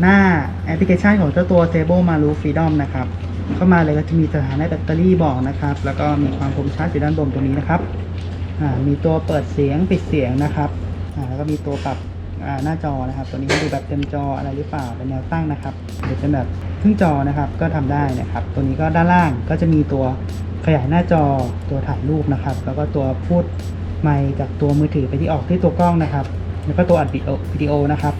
หน้าแอปพลิเคชันของเจ้าตัว Sable Maru Freedom นะครับ เข้ามาเลยก็จะมีสถานะแบตเตอรี่บอกนะครับ แล้วก็มีความคมชัดอยู่ด้านบนตรงนี้นะครับ มีตัวเปิดเสียงปิดเสียงนะครับ แล้วก็มีตัวปรับหน้าจอนะครับ ตัวนี้ดูแบบเต็มจออะไรหรือเปล่า เป็นแนวตั้งนะครับ หรือเป็นแบบครึ่งจอนะครับ ก็ทำได้นะครับ ตัวนี้ก็ด้านล่างก็จะมีตัวขยายหน้าจอ ตัวถ่ายรูปนะครับ แล้วก็ตัวพูดไมค์จากตัวมือถือไปที่ออกที่ตัวกล้องนะครับ แล้วก็ตัวอัดบีโอวิดีโอนะครับ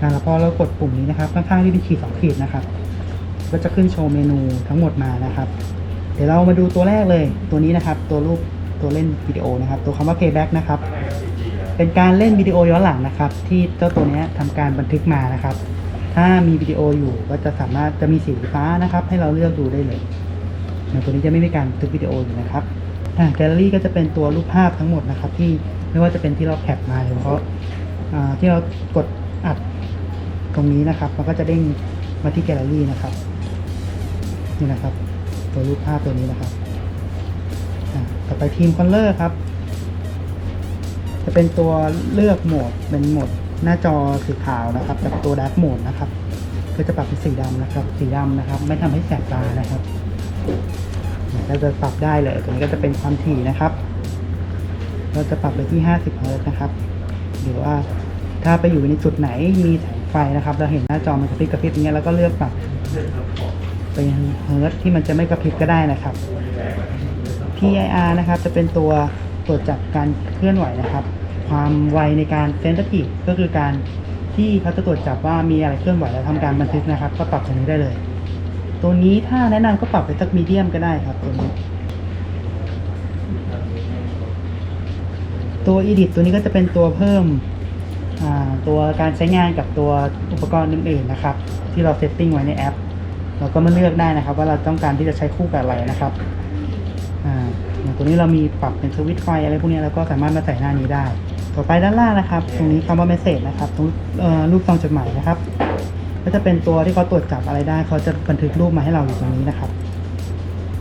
อ่าพอเรากดปุ่มนี้นะครับข้างๆที่เป็นขีดสองขีดนะครับ ก็จะขึ้นโชว์เมนูทั้งหมดมานะครับ เดี๋ยวเรามาดูตัวแรกเลย ตัวนี้นะครับ ตัวรูปตัวเล่นวิดีโอนะครับ ตัวคำว่า playback นะครับ เป็นการเล่นวิดีโอย้อนหลังนะครับ ที่เจ้าตัวนี้ยทำการบันทึกมานะครับ ถ้ามีวิดีโออยู่ก็จะสามารถจะมีสีฟ้านะครับ ให้เราเลือกดูได้เลยตัวนี้จะไม่มีการบันทึกวิดีโออยู่นะครับอ่าแกลเลอรี่ก็จะเป็นตัวรูปภาพทั้งหมดนะครับ ที่ไม่ว่าจะเป็นที่เราแคปมาหรือเพราะอ่าที่เรากดอัด ตรงนี้นะครับ มันก็จะเด้งมาที่แกลเลอรี่นะครับ นี่นะครับ ตัวรูปภาพตัวนี้นะครับต่อไปทีมคอนเลอร์ครับ จะเป็นตัวเลือกโหมดเป็นโหมดหน้าจอสีขาวนะครับกับตัวดาร์กโหมดนะครับ ก็จะปรับเป็นสีดำนะครับ สีดำนะครับ ไม่ทำให้แสบตานะครับเราจะปรับได้เลย ตัวนี้ก็จะเป็นความถี่นะครับ เราจะปรับไปที่ 50เฮิร์ตนะครับ หรือว่าถ้าไปอยู่ในจุดไหนมีแสงไฟนะครับ เราเห็นหน้าจอมันกระพริบกระพริบอย่างเงี้ยแล้วก็เลือกปรับไปเฮิร์ตที่มันจะไม่กระพริบก็ได้นะครับ PIR นะครับจะเป็นตัวตรวจจับการเคลื่อนไหวนะครับ ความไวในการเซนซิทีฟก็คือการที่เขาจะตรวจจับว่ามีอะไรเคลื่อนไหวแล้วทำการบันทึกนะครับ ก็ปรับตรงนี้ได้เลย ตัวนี้ถ้าแนะนำก็ปรับไปสักมีเดียมก็ได้ครับตัวนี้ตัว Edit ตัวนี้ก็จะเป็นตัวเพิ่ม ตัวการใช้งานกับตัวอุปกรณ์อื่นๆนะครับ ที่เราเซตติ้งไว้ในแอป เราก็มาเลือกได้นะครับ ว่าเราต้องการที่จะใช้คู่กับอะไรนะครับอย่างตัวนี้เรามีปรับเป็นสวิตช์ไฟอะไรพวกนี้เราก็สามารถมาใส่หน้านี้ได้ ต่อไปด้านล่างนะครับ ตรงนี้คำว่า message นะครับตรงรูปซองจดหมายนะครับ ก็จะเป็นตัวที่เขาตรวจจับอะไรได้เขาจะบันทึกรูปมาให้เราอยู่ตรงนี้นะครับ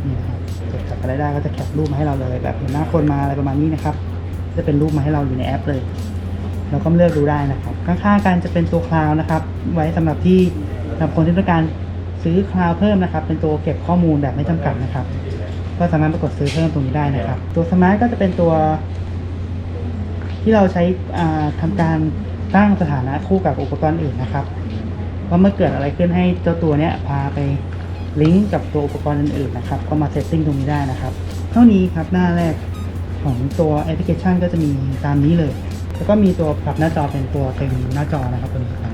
นี่นะครับตรวจจับอะไรได้ก็จะแคปรูปมาให้เราเลย แบบเห็นหน้าคนมาอะไรประมาณนี้นะครับ จะเป็นรูปมาให้เราอยู่ในแอปเลย เราก็เลือกดูได้นะครับ ข้างๆกันจะเป็นตัวคลาวนะครับ ไว้สำหรับที่สำหรับคนที่ต้องการซื้อคลาวเพิ่มนะครับ เป็นตัวเก็บข้อมูลแบบไม่จำกัดนะครับ ก็สามารถไปกดซื้อเพิ่มตรงนี้ได้นะครับ ตัวสมาร์ทก็จะเป็นตัว ที่เราใช้อ่าทำการตั้งสถานะคู่กับอุปกรณ์อื่นนะครับว่าเมื่อเกิดอะไรขึ้นให้เจ้าตัวเนี้ยพาไปลิงก์กับตัวอุปกรณ์อื่นๆนะครับ ก็มาเซตติ้งตรงนี้ได้นะครับ เท่านี้ครับหน้าแรกของตัวแอปพลิเคชันก็จะมีตามนี้เลย แล้วก็มีตัวปรับหน้าจอเป็นตัวเต็มหน้าจอนะครับตัวนี้